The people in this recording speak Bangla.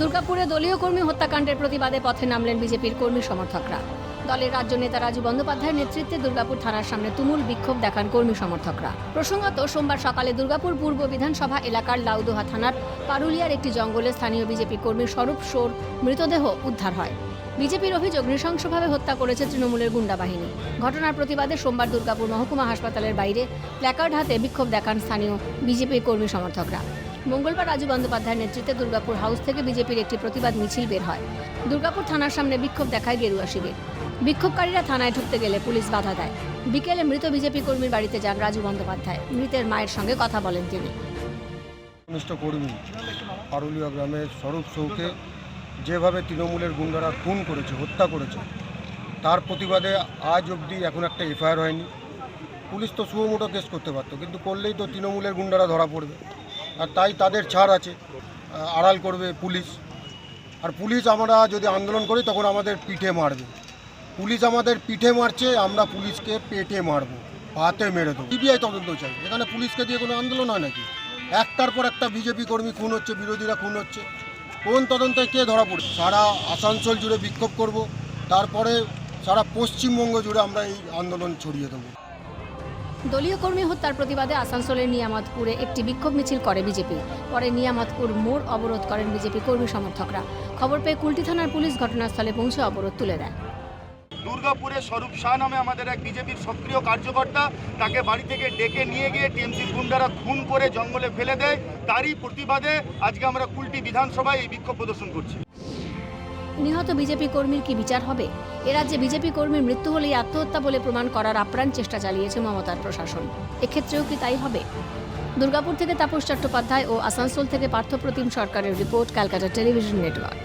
দুর্গাপুরে দলীয় কর্মী হত্যাকাণ্ডের প্রতিবাদে পথে নামলেন বিজেপির কর্মী সমর্থকরা। দলের রাজ্য নেতা রাজু বন্দ্যোপাধ্যায়ের নেতৃত্বে দুর্গাপুর থানার সামনে তুমুল বিক্ষোভ দেখান কর্মী সমর্থকরা। প্রসঙ্গত, সোমবার সকালে দুর্গাপুর পূর্ব বিধানসভা এলাকার লাউদোহা থানার পারুলিয়ার একটি জঙ্গলে স্থানীয় বিজেপি কর্মী স্বরূপ সোর মৃতদেহ উদ্ধার হয়। বিজেপির অভিযোগ, নৃশংসভাবে হত্যা করেছে তৃণমূলের গুন্ডা বাহিনী। ঘটনার প্রতিবাদে সোমবার দুর্গাপুর মহকুমা হাসপাতালের বাইরে প্ল্যাকার্ড হাতে বিক্ষোভ দেখান স্থানীয় বিজেপির কর্মী সমর্থকরা। মঙ্গলবার রাজু বন্দ্যোপাধ্যায়ের নেতৃত্বে দুর্গাপুর হাউস থেকে বিজেপির একটি প্রতিবাদ মিছিল বের হয়। দুর্গাপুর থানার সামনে বিক্ষোভ দেখায় গেরুয়া শিবির। বিক্ষোভকারীরা থানায় ঢুকতে গেলে পুলিশ বাধা দেয়। বিকেলে মৃত বিজেপি কর্মীর বাড়িতে যান রাজু বন্দ্যোপাধ্যায়। মৃতের মায়ের সঙ্গে কথা বলেন তিনি। কর্মী পারুলিয়া গ্রামের স্বরূপ সৌকে যেভাবে তৃণমূলের গুন্ডারা খুন করেছে, হত্যা করেছে, তার প্রতিবাদে আজ অবধি এখন একটা এফআইআর হয়নি। পুলিশ তো সুমোটো কেস করতে পারতো, কিন্তু করলেই তো তৃণমূলের গুন্ডারা ধরা পড়বে। তাই তাদের ছাড় আছে। আড়াল করবে পুলিশ। আর পুলিশ আমরা যদি আন্দোলন করি, তখন আমাদের পিঠে মারবে। পুলিশ আমাদের পিঠে মারছে, আমরা পুলিশকে পেটে মারবো, হাতে মেরে দেবো। সিবিআই তদন্ত চাই। এখানে পুলিশকে দিয়ে কোনো আন্দোলন হয় নাকি? একটার পর একটা বিজেপি কর্মী খুন হচ্ছে, বিরোধীরা খুন হচ্ছে। কোন তদন্তে কে ধরা পড়ে সারা আসানসোল জুড়ে বিক্ষোভ করব। তারপরে সারা পশ্চিমবঙ্গ জুড়ে আমরা এই আন্দোলন ছড়িয়ে দেবো। দলীয় কর্মী হত্যার প্রতিবাদে আসানসোলের নিয়ামতপুরে একটি বিক্ষোভ মিছিল করে বিজেপি। পরে নিয়ামতপুর মোড় অবরোধ করেন বিজেপি কর্মী সমর্থকরা। খবর পেয়ে কুলটি থানার পুলিশ ঘটনাস্থলে পৌঁছে অবরোধ তুলে দেয়। দুর্গাপুরে স্বরূপ শাহ নামে আমাদের এক বিজেপির সক্রিয় কার্যকর্তা তাকে বাড়ি থেকে ডেকে নিয়ে গিয়ে টিএমসির গুন্ডারা খুন করে জঙ্গলে ফেলে দেয়। তারই প্রতিবাদে আজকে আমরা কুলটি বিধানসভায় এই বিক্ষোভ প্রদর্শন করছি। নিহত বিজেপি কর্মীর কি বিচার হবে? এ রাজ্যে বিজেপি কর্মীর মৃত্যু হলেই আত্মহত্যা বলে প্রমাণ করার আপ্রাণ চেষ্টা চালিয়েছে মমতার প্রশাসন। এক্ষেত্রেও কি তাই হবে? দুর্গাপুর থেকে তাপস চট্টোপাধ্যায় ও আসানসোল থেকে পার্থপ্রতিম সরকারের রিপোর্ট, ক্যালকাটা টেলিভিশন নেটওয়ার্ক।